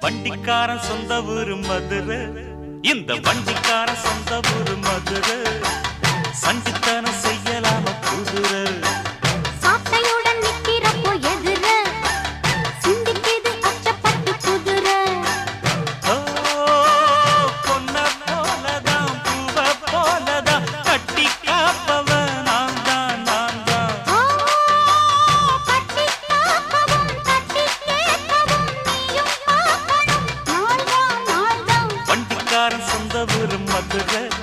வண்டிக்காரன் சொந்த ஊரு மதுரை. இந்த வண்டிக்காரன் சொந்த ஊரு மதுரை. मत रह